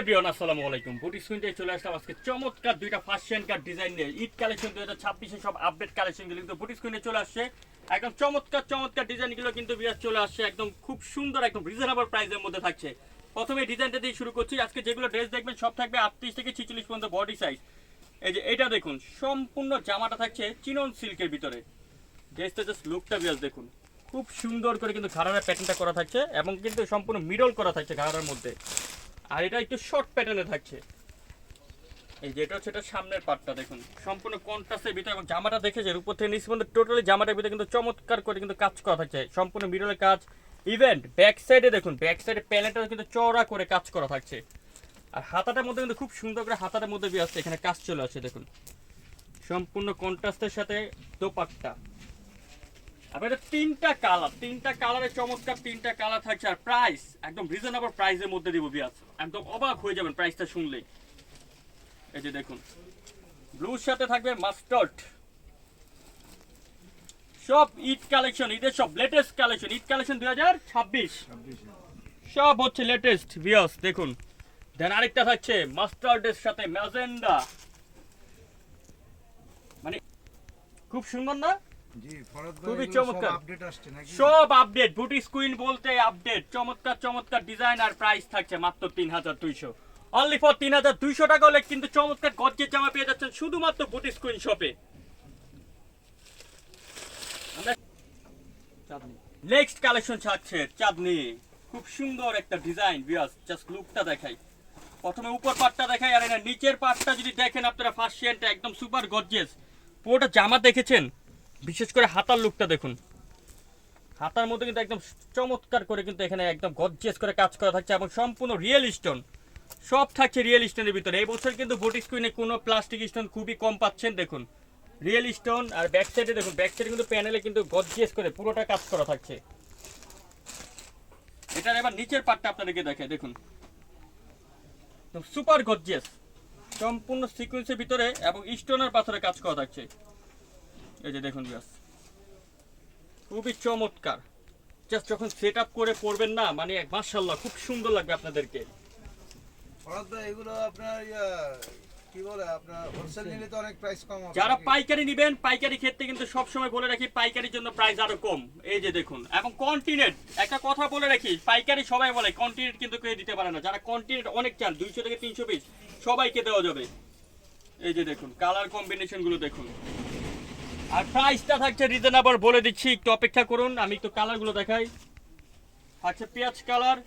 Everyone, আসসালামু আলাইকুম। বুটি থেকে চলে আসলাম আজকে চমৎকার দুইটা ফার্স্ট কার ডিজাইন নিয়ে। ঈদ কালেকশন দুই হাজার সব আপডেট কালেকশনগুলো কিন্তু বুটি চলে আসছে। একদম চমৎকার চমৎকার ডিজাইনগুলো কিন্তু বিরাজ চলে আসছে। একদম খুব সুন্দর, একদম রিজনেবল প্রাইসের মধ্যে থাকছে। প্রথমে ডিজাইনটা দিয়ে শুরু করছি। আজকে যেগুলো ড্রেস দেখবেন, সব থাকবে আটত্রিশ থেকে ছিচল্লিশ পর্যন্ত বডি সাইজ এই যে এটা দেখুন, সম্পূর্ণ জামাটা থাকছে চিনন সিল্কের ভিতরে। ড্রেসটা জাস্ট লুকটা বিরাজ দেখুন। খুব সুন্দর করে কিন্তু ঘাড়ার প্যাটার্নটা করা থাকছে এবং কিন্তু সম্পূর্ণ মিডল করা থাকছে ঘাড়ার মধ্যে। আর এটা একটু শর্ট প্যাটার্নে থাকছে। এই যেটা হচ্ছে এটা সামনের পার্টটা দেখুন। সম্পূর্ণ কন্ট্রাস্টের ভিতরে এবং জামাটা দেখেছেন উপর থেকে নিচ পর্যন্ত টোটালি জামাটার ভিতরে কিন্তু চমৎকার করে কিন্তু কাজ করা থাকছে। সম্পূর্ণ মিডলের কাজ। ইভেন্ট ব্যাক সাইডে দেখুন ব্যাক সাইডে প্যানেলটা কিন্তু চওড়া করে কাজ করা থাকছে। আর হাতাটার মধ্যে কিন্তু খুব সুন্দর করে হাতাটার মধ্যে আসছে, এখানে কাজ চলে আসছে, দেখুন। সম্পূর্ণ কন্ট্রাস্টের সাথে দোপাট্টা। তিনটা কালার তিনটা কালারের চমৎকার তিনটা কালার থাকছে আর প্রাইস একদম রিজনেবল প্রাইসের মধ্যে দিব বিয়াস একদম অবাক হয়ে যাবেন প্রাইসটা শুনলেই। এই যে দেখুন ব্লুর সাথে থাকবে মাস্টার্ড সব ঈদ কালেকশন ঈদের সব লেটেস্ট কালেকশন ঈদ কালেকশন দুই হাজার ছাব্বিশ। সব হচ্ছে লেটেস্ট বিয়াস দেখুন। দেন আরেকটা থাকছে মাস্টার্ডের সাথে ম্যাজেন্ডা। মানে খুব সুন্দর না? খুবই চমৎকার। সব আপডেট বুটি স্কুইন বলতে আপডেট চমৎকার চমৎকার ডিজাইন আর প্রাইস থাকছে মাত্র তিন হাজার দুইশো। অনলি ফর তিন হাজার দুইশো টাকা হলে কিন্তু চমৎকার গজ্জের জামা পেয়ে যাচ্ছেন শুধুমাত্র বুটি স্কুইন শপে নেক্সট কালেকশন ছাড়ছে চাঁদনি। খুব সুন্দর একটা ডিজাইন বিয়াস জাস্ট লুকটা দেখাই। প্রথমে উপর পাটটা দেখাই আর নিচের পাটটা যদি দেখেন আপনারা ফার্স্ট একদম সুপার গর্জিয়াস পুরোটা জামা দেখেছেন? বিশেষ করে হাতার লুকটা দেখুন। হাতার মধ্যে কিন্তু একদম চমৎকার করে কিন্তু এখানে একদম গর্জিয়াস করে কাজ করা থাকছে এবং সম্পূর্ণ রিয়েল স্টোন সব থাকছে রিয়েল স্টোনের ভিতরে। এই বছর কিন্তু বুটিক স্ক্রিনে কোনো প্লাস্টিক স্টোন খুবই কম পাচ্ছেন, দেখুন। রিয়েল স্টোন আর ব্যাক সাইডে দেখুন ব্যাক সাইডে কিন্তু প্যানেলে কিন্তু গর্জিয়াস করে পুরোটা কাজ করা থাকছে। এটার এবার নিচের পার্টটা আপনাদেরকে দেখে দেখুন। সুপার গর্জিয়াস সম্পূর্ণ সিকোয়েন্সের ভিতরে এবং স্টোনের পাথরে কাজ করা থাকছে। এই যে দেখুন ব্যাস খুবই চমৎকার। জাস্ট যখন সেট আপ করে পড়বেন না মানে মার্শাল্লাহ খুব সুন্দর লাগবে আপনাদেরকে। এগুলো আপনার কি বলে আপনার হোলসেল নিলে তো অনেক প্রাইস কম হবে যারা পাইকারি নেবেন পাইকারি ক্ষেত্রে কিন্তু সব সময় বলে রাখি পাইকারির জন্য প্রাইস আরও কম। এই যে দেখুন এবং কন্টিনেন্ট একটা কথা বলে রাখি পাইকারি সবাই বলে কন্টিনেন্ট কিন্তু কেউ দিতে পারে না। যারা কন্টিনেন্ট অনেক চান দুইশো থেকে তিনশো পিস সবাইকে দেওয়া যাবে। এই যে দেখুন কালার কম্বিনেশনগুলো দেখুন। আর প্রাইসটা থাকছে রিজনেবল বলে দিচ্ছি, একটু অপেক্ষা করুন, আমি একটু কালারগুলো দেখাই। থাকছে পেঁয়াজ কালার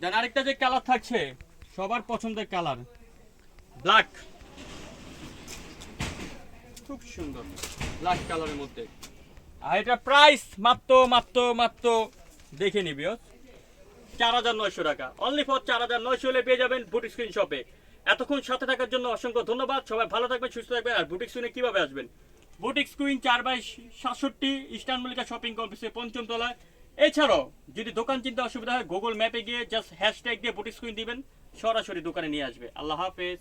দেন আরেকটা যে কালার থাকছে, সবার পছন্দের কালার ব্ল্যাক খুব সুন্দর ব্ল্যাক কালারের মধ্যে। আর এটা প্রাইস মাত্র মাত্র মাত্র, দেখে নিবি চার হাজার নয়শো টাকা। অনলি ফর চার হাজার নয়শো হলে পেয়ে যাবেন বুটিক স্ক্রিন শপে এতক্ষণ সাথে থাকার জন্য অসংখ্য ধন্যবাদ। সবাই ভালো থাকবেন, সুস্থ থাকবেন, আর বুটিক শুনে কীভাবে আসবেন? বুটিক স্কুইন চার বাই সাতষট্টি ইস্টার্ন মল্লিকা শপিং কমপ্লেক্সের পঞ্চম তলায়। এছাড়াও, যদি দোকান চিন্তা অসুবিধা হয় গুগল ম্যাপে গিয়ে জাস্ট হ্যাশট্যাগ দিয়ে বুটিক স্কুইন দিবেন, সরাসরি দোকানে নিয়ে আসবে। আল্লাহ হাফেজ।